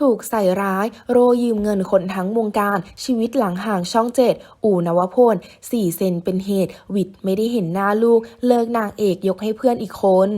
ถูกใส่ร้าย โรยืมเงินคนทั้งวงการ ชีวิตหลังห่างช่องเจ็ดอู่นวพลสี่เซนเป็นเหตุ วิดไม่ได้เห็นหน้าลูก เลิกนางเอกยกให้เพื่อนอีกคน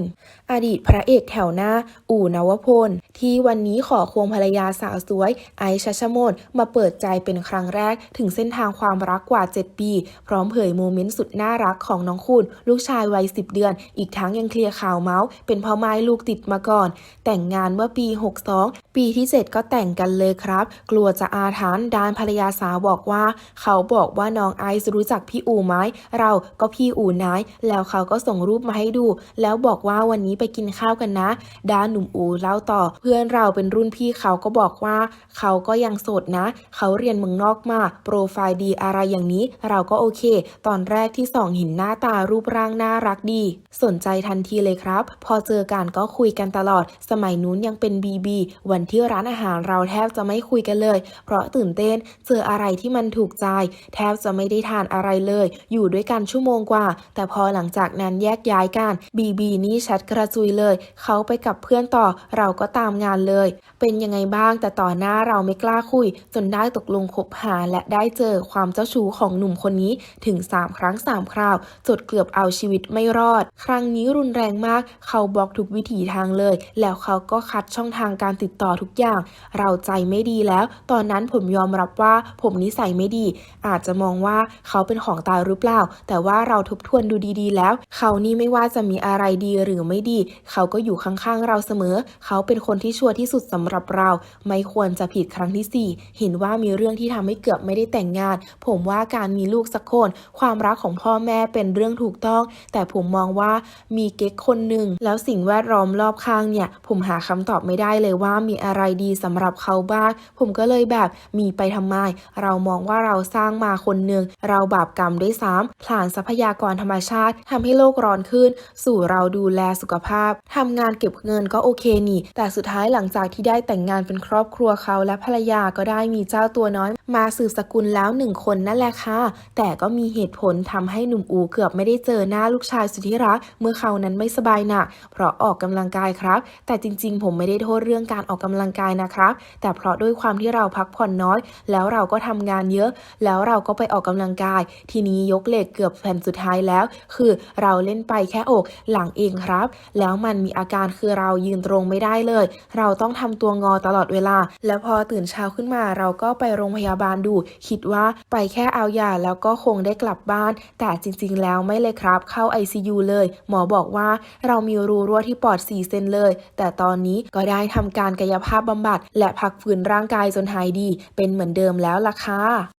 อดีตพระเอกแถวหน้า อู่นวพล ที่วันนี้ขอควงภรรยาสาวสวย ไอชัชโมนมาเปิดใจเป็นครั้งแรก ถึงเส้นทางความรักกว่า 7 ปี พร้อมเผยโมเมนต์สุดน่ารักของน้องคุณ ลูกชายวัย 10 เดือน อีกทั้งยังเคลียร์ข่าวเมาส์เป็นพ่อไม้ลูกติดมาก่อน แต่งงานเมื่อปี 62 ปีที่ 7ก็แต่งกันเลยครับ กลัวจะอาถรรพ์ดานภรรยาสาวบอกว่า เขาบอกว่าน้องไอซ์รู้จักพี่อูไหมเราก็พี่อูนายแล้วเขาก็ส่งรูปมาให้ดู แล้วบอกว่าวันนี้ไปกินข้าวกันนะ ดานหนุ่มอูเล่าต่อ เพื่อนเราเป็นรุ่นพี่เขาก็บอกว่า เขาก็ยังโสดนะ เขาเรียนเมืองนอกมา โปรไฟล์ดีอะไรอย่างนี้ เราก็โอเค ตอนแรกที่ส่องเห็นหน้าตารูปร่างน่ารักดี สนใจทันทีเลยครับ พอเจอกันก็คุยกันตลอด สมัยนู้นยังเป็นบีบีวันที่ร้านอาหารเราแทบจะไม่คุยกันเลย เพราะตื่นเต้นเจออะไรที่มันถูกใจ แทบจะไม่ได้ทานอะไรเลย อยู่ด้วยกันชั่วโมงกว่า แต่พอหลังจากนั้นแยกย้ายกันบีบีนี่แชทกระจุยเลย เขาไปกับเพื่อนต่อเราก็ตามงานเลย เป็นยังไงบ้างแต่ต่อหน้าเราไม่กล้าคุย จนได้ตกลงคบหาและได้เจอความเจ้าชู้ของหนุ่มคนนี้ถึง 3 ครั้ง 3 คราว จดเกือบเอาชีวิตไม่รอด ครั้งนี้รุนแรงมาก เขาบล็อกทุกวิถีทางเลย แล้วเขาก็คัดช่องทางการติดต่อทุกอย่างเราใจไม่ดีแล้ว ตอนนั้นผมยอมรับว่าผมนิสัยไม่ดี อาจจะมองว่าเขาเป็นของตายหรือเปล่า แต่ว่าเราทบทวนดูดีๆ แล้ว เขานี่ไม่ว่าจะมีอะไรดีหรือไม่ดี เขาก็อยู่ข้างๆเราเสมอ เขาเป็นคนที่ชั่วที่สุดสำหรับเรา ไม่ควรจะผิดครั้งที่สี่เห็นว่ามีเรื่องที่ทำให้เกือบไม่ได้แต่งงาน ผมว่าการมีลูกสักคน ความรักของพ่อแม่เป็นเรื่องถูกต้อง แต่ผมมองว่ามีเก๊กคนหนึ่งแล้วสิ่งแวดล้อมรอบข้างเนี่ย ผมหาคำตอบไม่ได้เลยว่ามีอะไรดีสำหรับเขาบ้าง ผมก็เลยแบบมีไปทำไม เรามองว่าเราสร้างมาคนหนึ่งเราบาปกรรมด้วยซ้ำผลาญทรัพยากรธรรมชาติทำให้โลกร้อนขึ้น สู่เราดูแลสุขภาพทำงานเก็บเงินก็โอเคนี่ แต่สุดท้ายหลังจากที่ได้แต่งงานเป็นครอบครัวเขาและภรรยาก็ได้มีเจ้าตัวน้อย มาสืบสกุลแล้วหนึ่งคนนั่นแหละค่ะ แต่ก็มีเหตุผลทำให้หนุ่มอูเกือบไม่ได้เจอหน้าลูกชายสุดที่รักเมื่อเขานั้นไม่สบายหนักเพราะออกกำลังกายครับ แต่จริง ๆ ผมไม่ได้โทษเรื่องการออกกำลังกายนะครับ แต่เพราะด้วยความที่เราพักผ่อนน้อย แล้วเราก็ทำงานเยอะ แล้วเราก็ไปออกกำลังกาย ทีนี้ยกเหล็กเกือบแผ่นสุดท้ายแล้ว คือเราเล่นไปแค่อกหลังเองครับ แล้วมันมีอาการคือเรายืนตรงไม่ได้เลย เราต้องทำตัวงอตลอดเวลา แล้วพอตื่นเช้าขึ้นมา เราก็ไปโรงพยาบาลดู คิดว่าไปแค่เอายาแล้วก็คงได้กลับบ้าน แต่จริงๆแล้วไม่เลยครับ เข้า ICU เลย หมอบอกว่าเรามีรูรั่วที่ปอด4เซนเลย แต่ตอนนี้ก็ได้ทำการกายภาพบำบัดและพักฟื้นร่างกายจนหายดี เป็นเหมือนเดิมแล้วล่ะค่ะ